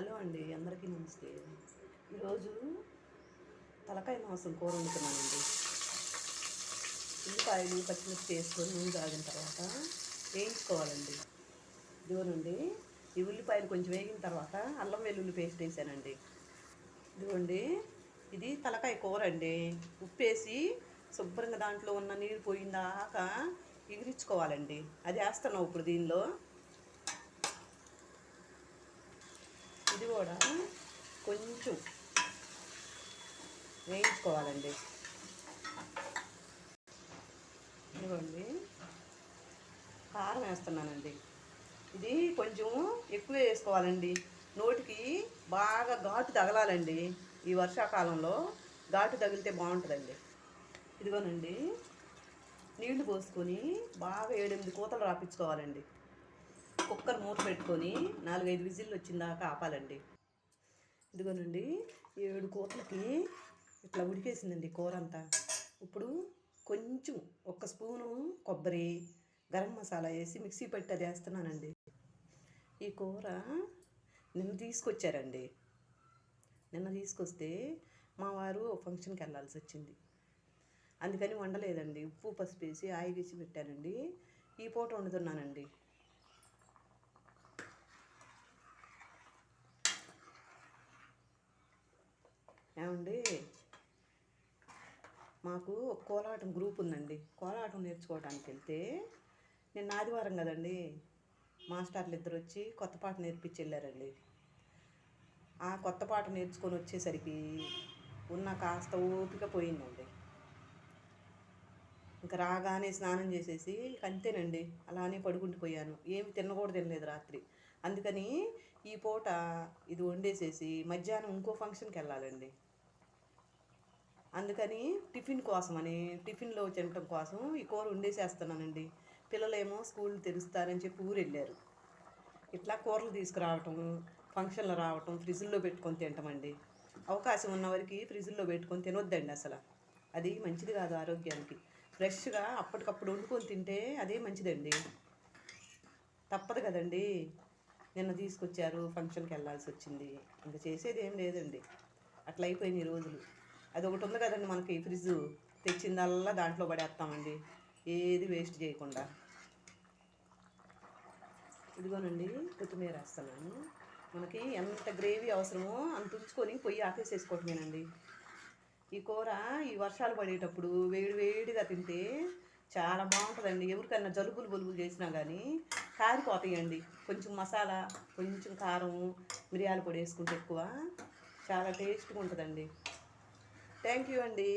Hello అండి అందరికీ నమస్తే. ఈరోజు తలకాయ మాంసం కూర వండుతున్నానండి. ఉల్లిపాయలు పచ్చిమిర్చి వేసుకొని నూనె తాగిన తర్వాత వేయించుకోవాలండి. ఇదిగోనండి ఈ ఉల్లిపాయలు కొంచెం వేగిన తర్వాత అల్లం వెల్లుల్లి పేస్ట్ వేసానండి. ఇదిగోండి ఇది తలకాయ కూర అండి. ఉప్పేసి శుభ్రంగా దాంట్లో ఉన్న నీరు పోయిందాకా ఎగిరించుకోవాలండి. అది వేస్తున్నాం ఇప్పుడు దీనిలో. కూడా కొంచెం వేయించుకోవాలండి. ఇదిగోండి. కారం వేస్తున్నానండి. ఇది కొంచెం ఎక్కువ వేసుకోవాలండి. నోటికి బాగా ఘాటు తగలాలండి. ఈ వర్షాకాలంలో ఘాటు తగిలితే బాగుంటుందండి. ఇదిగోనండి. నీళ్ళు పోసుకొని బాగా ఏడెనిమిది కూతలు రాపించుకోవాలండి. కుక్కర్ మూత పెట్టుకొని నాలుగైదు విజిల్లు వచ్చిందాక ఆపాలండి. ఇదిగోనండి ఏడు కూతలకి ఇట్లా ఉడికేసిందండి కూర అంతా. ఇప్పుడు కొంచెం ఒక స్పూను కొబ్బరి గరం మసాలా వేసి మిక్సీ పెట్టి అది వేస్తున్నానండి. ఈ కూర నిన్న తీసుకొచ్చారండి. నిన్న తీసుకొస్తే మా వారు ఫంక్షన్కి వెళ్ళాల్సి వచ్చింది. అందుకని వండలేదండి. ఉప్పు పసుపు వేసి ఆయిల్ వేసి పెట్టానండి. ఈ పూట వండుతున్నానండి. మాకు కోలాటం గ్రూప్ ఉందండి. కోలాటం నేర్చుకోవడానికి వెళ్తే నిన్న ఆదివారం కదండి మాస్టర్లు ఇద్దరు వచ్చి కొత్త పాట నేర్పించి వెళ్ళారండి ఆ కొత్త పాట నేర్చుకొని వచ్చేసరికి ఉన్న కాస్త ఓపిక పోయిందండి. ఇంకా రాగానే స్నానం చేసేసి అంతేనండి అలానే పడుకుండిపోయాను ఏమి తినకూడదు తినలేదు రాత్రి. అందుకని ఈ పూట ఇది వండేసేసి మధ్యాహ్నం ఇంకో ఫంక్షన్కి వెళ్ళాలండి. అందుకని టిఫిన్ కోసమని టిఫిన్లో తినటం కోసం ఈ కూర వండేసేస్తున్నానండి. పిల్లలేమో స్కూల్ తెరుస్తారని చెప్పి ఊరు వెళ్ళారు ఇట్లా కూరలు తీసుకురావటం ఫంక్షన్లు రావటం ఫ్రిడ్జ్లో పెట్టుకొని తింటామండి. అవకాశం ఉన్న వరకు ఫ్రిడ్జ్లో పెట్టుకొని తినొద్దండి అసలు. అది మంచిది కాదు ఆరోగ్యానికి. ఫ్రెష్గా అప్పటికప్పుడు వండుకొని తింటే అదే మంచిదండి. తప్పదు కదండి. నిన్న తీసుకొచ్చారు ఫంక్షన్కి వెళ్ళాల్సి వచ్చింది. ఇంకా చేసేది ఏం లేదండి. అట్లా అయిపోయినాయి రోజులు. అది ఒకటి ఉంది కదండి మనకి ఫ్రిడ్జ్ తెచ్చిందల్లా దాంట్లో పడేస్తామండి. ఏది వేస్ట్ చేయకుండా. ఇదిగోనండి కొత్తిమీర వేస్తున్నాను మనకి ఎంత గ్రేవీ అవసరమో అంత ఉంచుకొని పొయ్యి ఆకేసేసుకోవటమేనండి ఈ కూర ఈ వర్షాలు పడేటప్పుడు వేడి వేడిగా తింటే చాలా బాగుంటుందండి. ఎవరికైనా జలుబులు బొలుగులు చేసినా కానీ కారిపోతాయండి. కొంచెం మసాలా కొంచెం కారం మిరియాల పొడి వేసుకుంటే ఎక్కువ చాలా టేస్ట్గా ఉంటుందండి. థ్యాంక్ యూ అండి